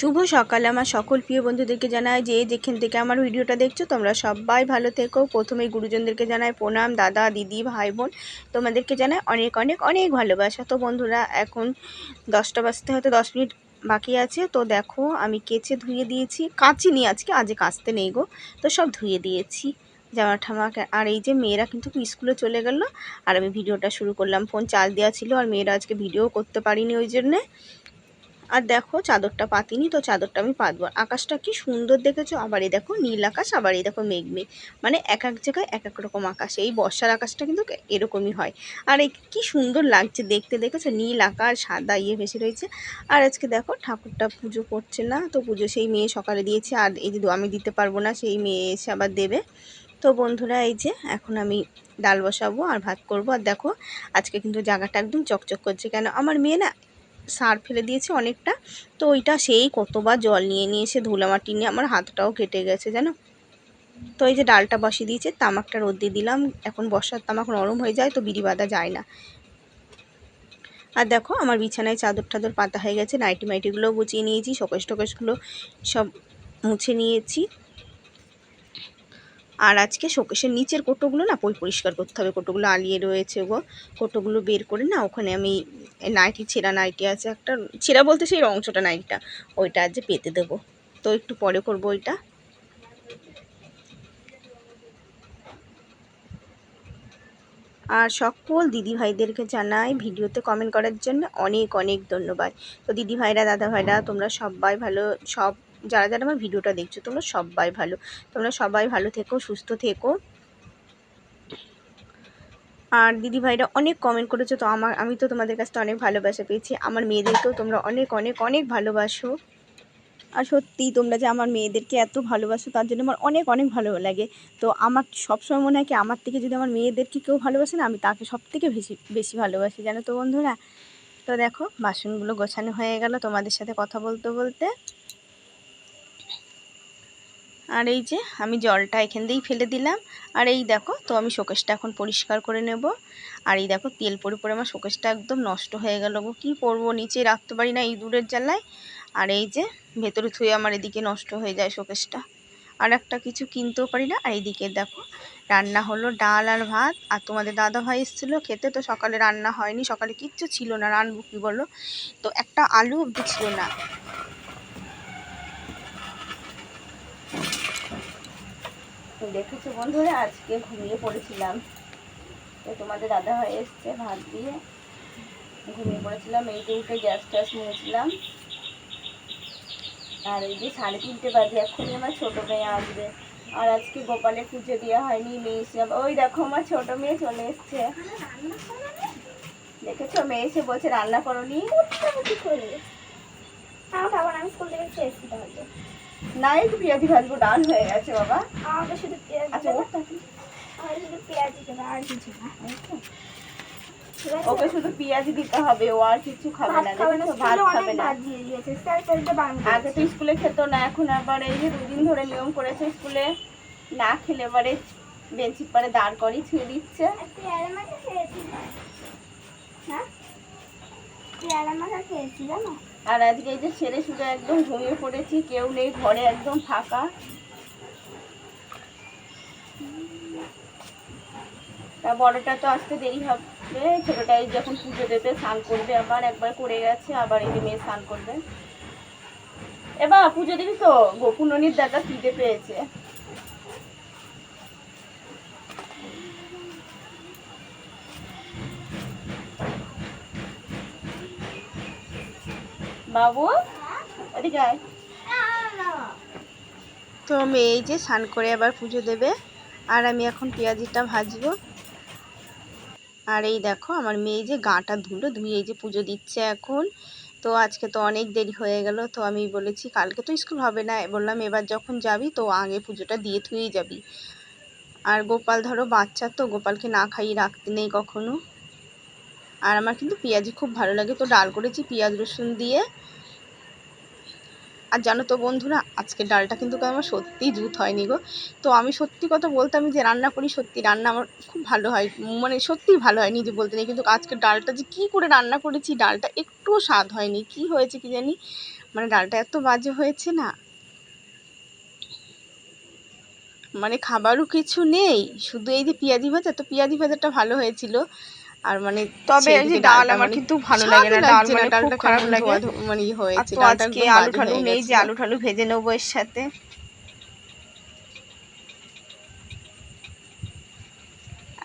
শুভ সকাল। আমার সকল প্রিয় বন্ধুদেরকে জানাই যে যেখান থেকে আমার ভিডিওটা দেখছ, তোমরা সবাই ভালো থেকো। প্রথমেই গুরুজনদেরকে জানাই প্রণাম, দাদা, দিদি ভাই বোন তোমাদেরকে জানাই অনেক অনেক অনেক ভালোবাসা। তো বন্ধুরা, এখন দশটা বাজতে হয়তো দশ মিনিট বাকি আছে। তো দেখো, আমি কেচে ধুয়ে দিয়েছি। কাচিনি আজকে আজকে কাচতে নেই গো। তো সব ধুয়ে দিয়েছি। জামা ঠামা আর এই যে মেয়েরা কিন্তু স্কুলে চলে গেল। আর আমি ভিডিওটা শুরু করলাম। ফোন চার্জ দেওয়া ছিল আর মেয়েরা আজকে ভিডিও করতে পারিনি ওই জন্যে। আর দেখো চাদরটা পাতিনি, তো চাদরটা আমি পাতবো। আকাশটা কি সুন্দর দেখেছ? আবারই দেখো নীল আকাশ, আবার এই দেখো মেঘ মেঘ মানে এক এক জায়গায় এক এক রকম আকাশ। এই বর্ষার আকাশটা কিন্তু এরকমই হয়। আর এই কি সুন্দর লাগছে দেখতে, দেখেছ? নীল আকাশ, সাদা ইয়ে ভেসে রয়েছে। আর আজকে দেখো ঠাকুরটা পুজো করছে না, তো পুজো সেই মেয়ে সকালে দিয়েছে। আর এই যে আমি দিতে পারব না, সেই মেয়ে এসে আবার দেবে। তো বন্ধুরা, এই যে এখন আমি ডাল বসাবো আর ভাত করব। আর দেখো আজকে কিন্তু জায়গাটা একদম চকচক করছে। কেন? আমার মেয়ে না সার ফেলে দিয়েছি অনেকটা। তো ওইটা সেই কতবার জল নিয়ে নিয়ে এসে ধুলামাটি নিয়ে আমার হাতটাও কেটে গেছে, জানো? তো এই যে ডালটা বসিয়ে দিয়েছে, তামাকটা রোদ দিয়ে দিলাম। এখন বর্ষার তামাক নরম হয়ে যায়, তো বিড়ি বাঁধা যায় না। আর দেখো, আমার বিছানায় চাদর টাদর পাতা হয়ে গেছে, নাইটি মাইটিগুলোও গুছিয়ে নিয়েছি, শোকেশ টোকেশগুলো সব মুছে নিয়েছি। আর আজকে শোকেশের নিচের কোটোগুলো না পই পরিষ্কার করতে হবে। কোটোগুলো আলিয়ে রয়েছে গো। কোটোগুলো বের করে না ওখানে আমি নাইটি, ছেঁড়া নাইটি আছে একটা। ছেঁড়া বলতে সেই অংশটা নাইটিটা, ওইটা আজ পেতে দেবো। তো একটু পরে করব ওইটা। আর সকল দিদিভাইদেরকে জানাই ভিডিওতে কমেন্ট করার জন্য অনেক অনেক ধন্যবাদ। তো দিদিভাইরা দাদা ভাইরা তোমরা সবাই ভালো, সব যারা যারা আমার ভিডিওটা দেখছ, তোমরা সবাই ভালো। তোমরা সবাই ভালো থেকো, সুস্থ থেকো। আর দিদিভাইরা অনেক কমেন্ট করেছ, তো আমার, আমি তো তোমাদের কাছ অনেক ভালোবাসা পেয়েছি। আমার মেয়েদেরকেও তোমরা অনেক অনেক অনেক ভালোবাসো। আর সত্যি তোমরা যে আমার মেয়েদেরকে এত ভালোবাসো, তার জন্য আমার অনেক অনেক ভালো লাগে। তো আমার সবসময় মনে হয় কি, আমার থেকে যদি আমার মেয়েদেরকে কেউ ভালোবাসে না, আমি তাকে সব থেকে বেশি বেশি ভালোবাসি, জানো তো বন্ধুরা? তো দেখো, বাসনগুলো গোছানো হয়ে গেল, তোমাদের সাথে কথা বলতে বলতে। আর এই যে আমি জলটা এখান দিয়েই ফেলে দিলাম। আর এই দেখো, তো আমি শোকেশটা এখন পরিষ্কার করে নেব। আর এই দেখো, তেল পরে পরে আমার শোকেশটা একদম নষ্ট হয়ে গেল গো। কী করব নিচে রাখতে পারি না ইঁদুরের জ্বালায়। আর এই যে ভেতরে থুয়ে আমার এদিকে নষ্ট হয়ে যায় শোকেশটা আর একটা কিছু কিনতেও পারি না। আর এইদিকে দেখো, রান্না হলো ডাল আর ভাত। আর তোমাদের দাদা ভাই এসেছিল, খেতে তো সকালে রান্না হয়নি। সকালে কিচ্ছু ছিল না রানবো কী বলো? তো একটা আলু অব্দি ছিল না। দেখেছ বন্ধুরা? আজকে ঘুমিয়ে পড়েছিলাম। তো তোমাদের দাদা হয়ে এসছে ভাত দিয়ে। ঘুমিয়ে পড়েছিলাম, এই যে উঠে গ্যাস ট্যাস নিয়েছিলাম। আর এই যে সাড়ে তিনটে বাজে, এখনই আমার ছোটো মেয়ে আসবে। আর আজকে গোপালে পুজো দেওয়া হয়নি, মেয়ে এসে ওই দেখো আমার ছোটো মেয়ে চলে এসছে। দেখেছ? মেয়ে এসে বলছে, রান্না করনি? আমি স্কুল থেকে এসেছি তাহলে। না একটু পেঁয়াজি ভাজবো ডাল হয়ে গেছে বাবা। আমাকে শুধু পেঁয়াজ আচ্ছা দেবে। ওর থাকি আমাকে শুধু পেঁয়াজ দেবে আর কিছু না। ওকে শুধু পেঁয়াজি দিতে হবে ও আর কিছু খাবে না। ভাত খাবে আগে তো স্কুলে খেত না এখন আবার এই যে দুদিন ধরে নিয়ম করেছে স্কুলে না খেলে এবারে বেঞ্চির পরে দাঁড় করিয়ে ছুঁয়ে দিচ্ছে। পেয়ারা হ্যাঁ? পেয়ারা খেয়েছি জানো? আর আজকে এই যে ছেড়ে শুধু একদম ঘুমিয়ে পড়েছি, কেউ নেই, ঘরে একদম ফাঁকা। তা বড়টা তো আসতে দেরি হবে ছোটটাই যখন পুজো দেবে, স্নান করবে আবার, একবার করে গেছে, আবার এই মেয়ে স্নান করবে। এবার পুজো দিবি তো? গোপুননির দাদা খিদে পেয়েছে। বাবু তো মেয়ে এই যে স্নান করে আবার পুজো দেবে, আর আমি এখন পেঁয়াজিটা ভাজবো। আর এই দেখো, আমার মেয়ে যে গাটা ধুলো ধুয়ে এই যে পুজো দিচ্ছে এখন। তো আজকে তো অনেক দেরি হয়ে গেল, তো আমি বলেছি কালকে তো স্কুল হবে না, বললাম এবার যখন যাবি তো আগে পুজোটা দিয়ে থুয়েই যাবি। আর গোপাল ধরো বাচ্চা তো, গোপালকে না খাইয়ে রাখতে নেই কখনো। আর আমার কিন্তু পেঁয়াজি খুব ভালো লাগে। তো ডাল করেছি পেঁয়াজ, রসুন দিয়ে। আর জানো তো বন্ধুরা আজকে ডালটা কিন্তু আমার সত্যিই জুত হয়নি গো। তো আমি সত্যি কথা বলতে, আমি যে রান্না করি, সত্যি রান্না আমার খুব ভালো হয়। মানে সত্যিই ভালো হয়, নিজে বলতে নেই। কিন্তু আজকে ডালটা যে কী করে রান্না করেছি, ডালটা একটুও স্বাদ হয়নি। কি হয়েছে কি জানি? মানে ডালটা এত বাজে হয়েছে না। মানে খাবারও কিছু নেই। শুধু এই যে পেঁয়াজি ভাজা, তো পেঁয়াজি ভাজাটা ভালো হয়েছিল। আর মানে তবে এই যে ডাল আমার মানে কিন্তু ভালো লাগে না। ডাল মানে খুব খারাপ লাগে। মানে ইয়ে হয়েছে আজকে আলু ঠালু নেই যে আলু ঠালু ভেজে নেব এর সাথে।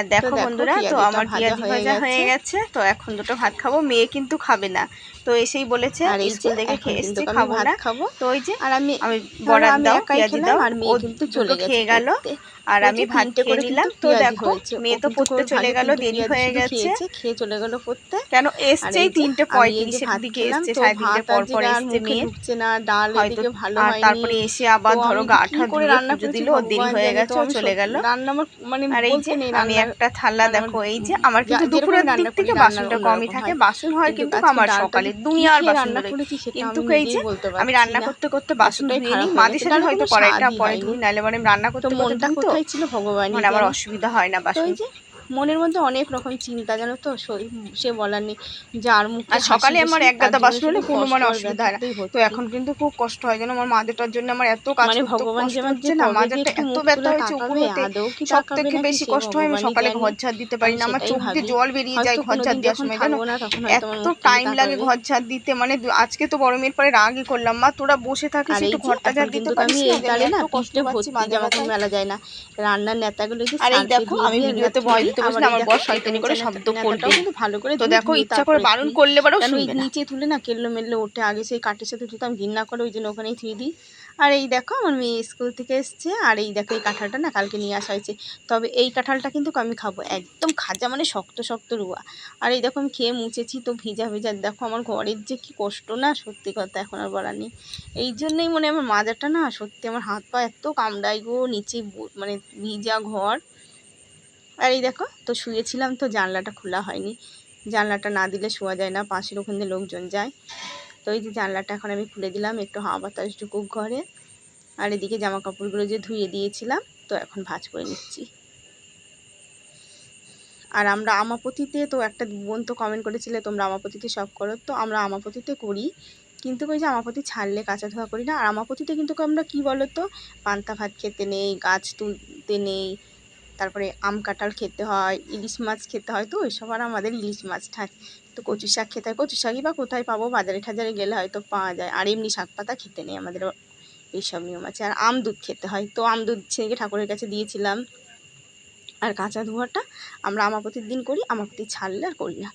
আর দেখো বন্ধুরা তো আমার পেঁয়াজি হয়ে ভাজা হয়ে গেছে। তো এখন দুটো ভাত খাব মেয়ে কিন্তু খাবে না। তো এসেই বলেছে আর স্কুল থেকে খেয়ে এসছে খাব না। খাব। তো ওই যে আর আমি আমি বড়ার দাও পেঁয়াজি দাও আর মেয়ে কিন্তু চলে গেছে খেয়ে গেল আর আমি ভাত খেয়ে করে নিলাম। তো দেখো মেয়ে তো পড়তে চলে গেল দেরি হয়ে গেছে। খেয়ে চলে গেল পড়তে। কেন এসছেই তিনটে পঁয়ত্রিশের দিকে এসছে সাড়ে তিনটে পর পর এসছে মেয়ে। না ডাল এদিকে ভালো হয়নি তারপরে এসে আবার ধরো গা কি ঠা করে রান্না পুজো দিল দেরি হয়ে গেছে চলে গেল রান্না আমার মানে আর এই যে আমি রান্নার একটা থালা দেখো এই যে আমার কিন্তু দুপুরের দিক থেকে বাসনটা কমই থাকে বাসন হয় কিন্তু আমার সকালে দুনিয়ার বাসন কিন্তু এই যে আমি রান্না করতে করতে বাসন ধুয়ে নিই মাঝে সাঝে হয়তো কড়াইটা পরে ধুই নাহলে মানে রান্না করতে মনটা কোথায় ছিল ভগবান মানে আমার অসুবিধা হয় না বাসন। মনের মধ্যে অনেক রকম চিন্তা জানো তো? সে বলার নেই। যার মুখে আর সকালে আমার এক গাদা বাসন হলে কোনো মানে অসুবিধা হয় না। তো এখন কিন্তু খুব কষ্ট হয় যেন আমার মাজাটার জন্য আমার এত কাজ মানে ভগবান যে আমার যে না এত ব্যথা হয়েছে তাকাবে, উপরতে সব থেকে বেশি কষ্ট হয় আমি সকালে ঘর ঝাড় দিতে পারি না আমার চোখ দিয়ে জল বেরিয়ে যায় ঘর ঝাড় দেওয়ার সময় জানো? এত টাইম লাগে ঘর ঝাড় দিতে মানে আজকে তো বড় মেয়ের পরে রাগই করলাম মা তোরা বসে থাকিস একটু ঘরটা ঝাড় দিতে পারিস না? কষ্ট ভর্তি মাঝে জামা মেলা যায় না। রান্নার নেতাগুলো আর এই দেখো আমি ভিডিওতে ভয় দিতে আবার বসলে আমার বর শয়তানি করে শব্দ করবে। কিন্তু ভালো করে তো দেখো ইচ্ছা করে বারণ করলে পরেও শুনবে না। নিচে তুলে না কেল্লো মেল্লো ওঠে। আগে সেই কাঠের সাথে ধুতাম ঘিন্না করে ওই জন্য ওখানেই থুয়ে দিই। আর এই দেখো আমার মেয়ে স্কুল থেকে এসছে আর এই দেখো এই কাঁঠালটা না কালকে নিয়ে আসা হয়েছে। তবে এই কাঁঠালটা কিন্তু আমি খাব একদম খাজা মানে শক্ত শক্ত রুয়া। আর এই দেখো আমি খেয়ে মুছেছি তো ভিজা ভিজা। দেখো আমার ঘরের যে কি কষ্ট না সত্যি কথা এখন আর বলার নেই। এই জন্যই মনে আমার মাজাটা না সত্যি আমার হাত পা এত কামড়াই গো নিচে মানে ভিজা ঘর। আর এই দেখো, তো শুয়েছিলাম তো জানলাটা খোলা হয়নি। জানলাটা না দিলে শোয়া যায় না, পাশের ওখান দিয়ে লোকজন যায়। তো এই যে জানলাটা এখন আমি খুলে দিলাম, একটু হাওয়া বাতাস ঢুকুক ঘরে। আর এদিকে জামা কাপড়গুলো যে ধুয়ে দিয়েছিলাম, তো এখন ভাঁজ করে নিচ্ছি। আর আমরা আমাপতিতে তো একটা বোন তো কমেন্ট করেছিলে, তোমরা আমাপতিতে সব করো। তো আমরা আমাপতিতে করি, কিন্তু ওই যে আমাপতি ছাড়লে কাঁচা ধোয়া করি না। আর আমাপতিতে কিন্তু আমরা কি বলো তো পান্তা ভাত খেতে নেই, গাছ তুলতে নেই তারপরে আম কাঁঠাল খেতে হয়, ইলিশ মাছ খেতে হয়, তো ওইসব আর আমাদের ইলিশ মাছ ঠাক তো কচু শাক খেতে হয়, কচু শাকই বা কোথায় পাবো? বাজারে ঠাজারে গেলে হয়তো পাওয়া যায়। আর এমনি শাক পাতা খেতে নেই আমাদের এইসব নিয়ম আছে। আর আম দুধ খেতে হয়, তো আম দুধ ছেঁকে ঠাকুরের কাছে দিয়েছিলাম। আর কাঁচা ধোয়াটা আমরা আমাপতির দিন করি, আমাপতি ছাড়লে আর করি না।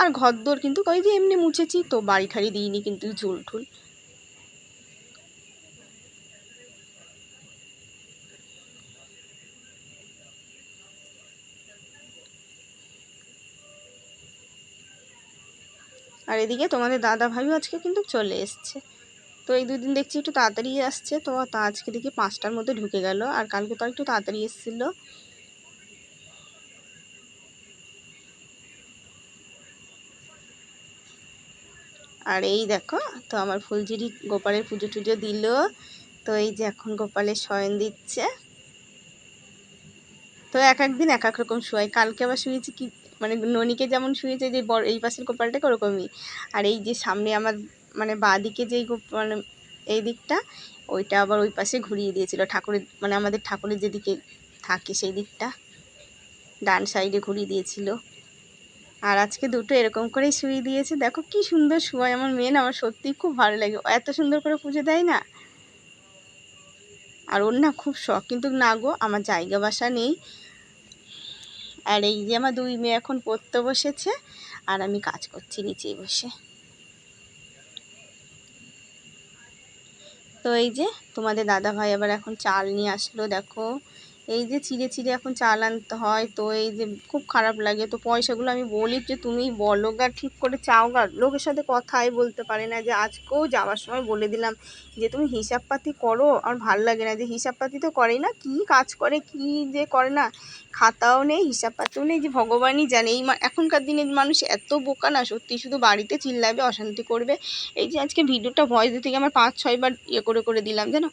আর ঘর দোর কিন্তু ওই যে এমনি মুছেছি, তো বাড়ি ঠাড়ি দিইনি কিন্তু ঝুল ঠুল আর এদিকে তোমাদের দাদা ভাইও আজকে কিন্তু চলে এসছে। তো এই দুদিন দেখছি একটু তাড়াতাড়ি আসছে, তো তা আজকে দেখি পাঁচটার মধ্যে ঢুকে গেল আর কালকে তো একটু তাড়াতাড়ি এসেছিল। আর এই দেখো, তো আমার ফুলঝুরি গোপালের পুজো টুজো দিল। তো এই যে এখন গোপালের শয়ন দিচ্ছে। তো এক এক দিন এক এক রকম শুয়াই কালকে আবার শুয়েছি কি ননিকে যেমন শুয়েছে যে বড় এই পাশের গোপালটাকে ওরকমই। আর এই যে সামনে আমার মানে বাঁ দিকে যেই মানে এই দিকটা, ওইটা আবার ওই পাশে ঘুরিয়ে দিয়েছিল। ঠাকুরের মানে আমাদের ঠাকুরের যেদিকে থাকে সেই দিকটা, ডান সাইডে ঘুরিয়ে দিয়েছিল। আর আজকে দুটো এরকম করেই শুয়ে দিয়েছে। দেখো কি সুন্দর শুয়ায় আমার মেয়ে আমার সত্যিই খুব ভালো লাগে। এত সুন্দর করে পুজো দেয় না? আর ওর না খুব শখ। কিন্তু না গো, আমার জায়গা বাসা নেই। আর এই যে আমার দুই মেয়ে এখন পড়তে বসেছে, আর আমি কাজ করছি নিচেই বসে। তো এই যে তোমাদের দাদা ভাই আবার এখন চাল নিয়ে আসলো, দেখো। এই যে চিড়ে চিড়ে এখন চাল আনতে হয়, তো এই যে খুব খারাপ লাগে। তো পয়সাগুলো আমি বলি যে তুমি বলো গা, ঠিক করে চাও গা। লোকের সাথে কথাই বলতে পারে না। যে আজকেও যাওয়ার সময় বলে দিলাম যে তুমি হিসাব পাতি করো আমার ভালো লাগে না। যে হিসাব পাতি তো করেই না, কি কাজ করে, কি যে করে না। খাতাও নেই হিসাব পাতিও নেই, যে ভগবানই জানে। এই এখনকার দিনের মানুষ এত বোকা না, সত্যি শুধু বাড়িতে চিল্লাবে, অশান্তি করবে। এই যে আজকে ভিডিওটা ভয়েস দিতে গিয়ে আমার পাঁচ ছয়বার ইয়ে করে করে দিলাম, জানো?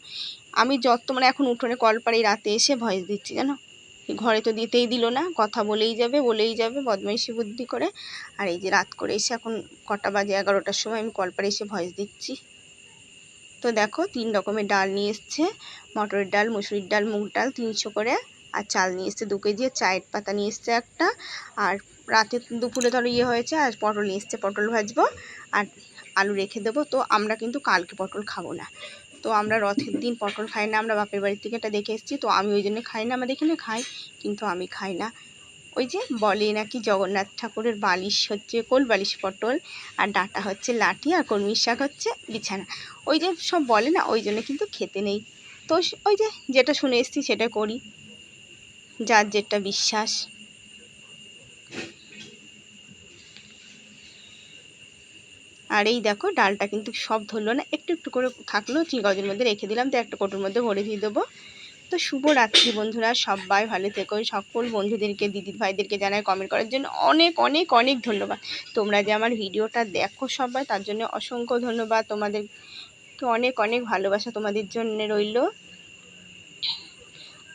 আমি যত মানে এখন উঠোনে কল পাড়ি রাতে এসে ভয়েস দিচ্ছি, জানো? ঘরে তো দিতেই দিল না, কথা বলেই যাবে বলেই যাবে, বদমাইশি বুদ্ধি করে। আর এই যে রাত করে এসে এখন কটা বাজে, এগারোটার সময় আমি কলপারে এসে ভয়েস দিচ্ছি। তো দেখো, তিন রকমের ডাল নিয়ে এসছে। মটরের ডাল, মুসুরির ডাল, মুগ ডাল তিনশো করে। আর চাল নিয়ে এসছে দু কেজি চায়ের পাতা নিয়ে এসছে একটা। আর রাতে দুপুরে ধরো ইয়ে হয়েছে, আর পটল নিয়ে এসছে, পটল ভাজবো। আর আলু রেখে দেবো, তো আমরা কিন্তু কালকে পটল খাব না। তো আমরা রথের দিন পটল খাই না, আমরা বাপের বাড়ির থেকে এটা দেখে এসেছি, তো আমি ওই জন্য খাই না, আমাদের এখানে খাই, কিন্তু আমি খাই না। ওই যে বলে নাকি জগন্নাথ ঠাকুরের বালিশ হচ্ছে কোল, বালিশ পটল, আর ডাঁটা হচ্ছে লাঠি, আর কলমির শাক হচ্ছে বিছানা। ওই যে সব বলে না, ওই জন্য কিন্তু খেতে নেই। তো ওই যে যেটা শুনে এসেছি সেটা করি। যার যেটা বিশ্বাস। আর এই দেখো, ডালটা কিন্তু সব ধরলো না, একটু একটু করে থাকল চিংগাজের মধ্যে রেখে দিলাম, তো একটা কোটোর মধ্যে ভরে দিয়ে দেবো। তো শুভ রাত্রি বন্ধুরা, সবাই ভালো থেকো, সকল বন্ধুদেরকে দিদি ভাইদেরকে জানাই কমেন্ট করার জন্য অনেক অনেক অনেক ধন্যবাদ। তোমরা যে আমার ভিডিওটা দেখো সবাই, তার জন্য অসংখ্য ধন্যবাদ। তোমাদেরকে অনেক অনেক ভালোবাসা তোমাদের জন্য রইল।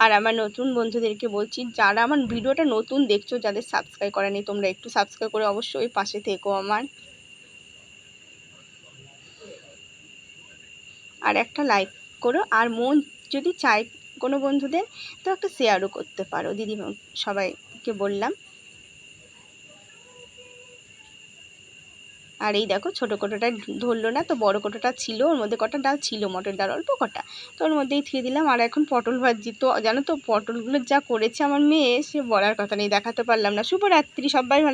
আর আমার নতুন বন্ধুদেরকে বলছি, যারা আমার ভিডিওটা নতুন দেখছ, যাদের সাবস্ক্রাইব করা নেই, তোমরা একটু সাবস্ক্রাইব করে অবশ্যই পাশে থেকো আমার। আর একটা লাইক করো। আর মন যদি চায় কোনো বন্ধুদের, তো একটা শেয়ারও করতে পারো। দিদি সবাইকে বললাম। আর এই দেখো, ছোটো কোটোটা ধরলো না তো, বড় কোটোটা ছিল, ওর মধ্যে কটা ডাল ছিল, মটর ডাল, অল্প কটা। তো ওর মধ্যেই থুয়ে দিলাম। আর এখন পটল ভাজি তো জানো তো, পটলগুলো যা করেছে আমার মেয়ে, সে বলার কথা নেই, দেখাতে পারলাম না। শুভরাত্রি, সবাই ভালো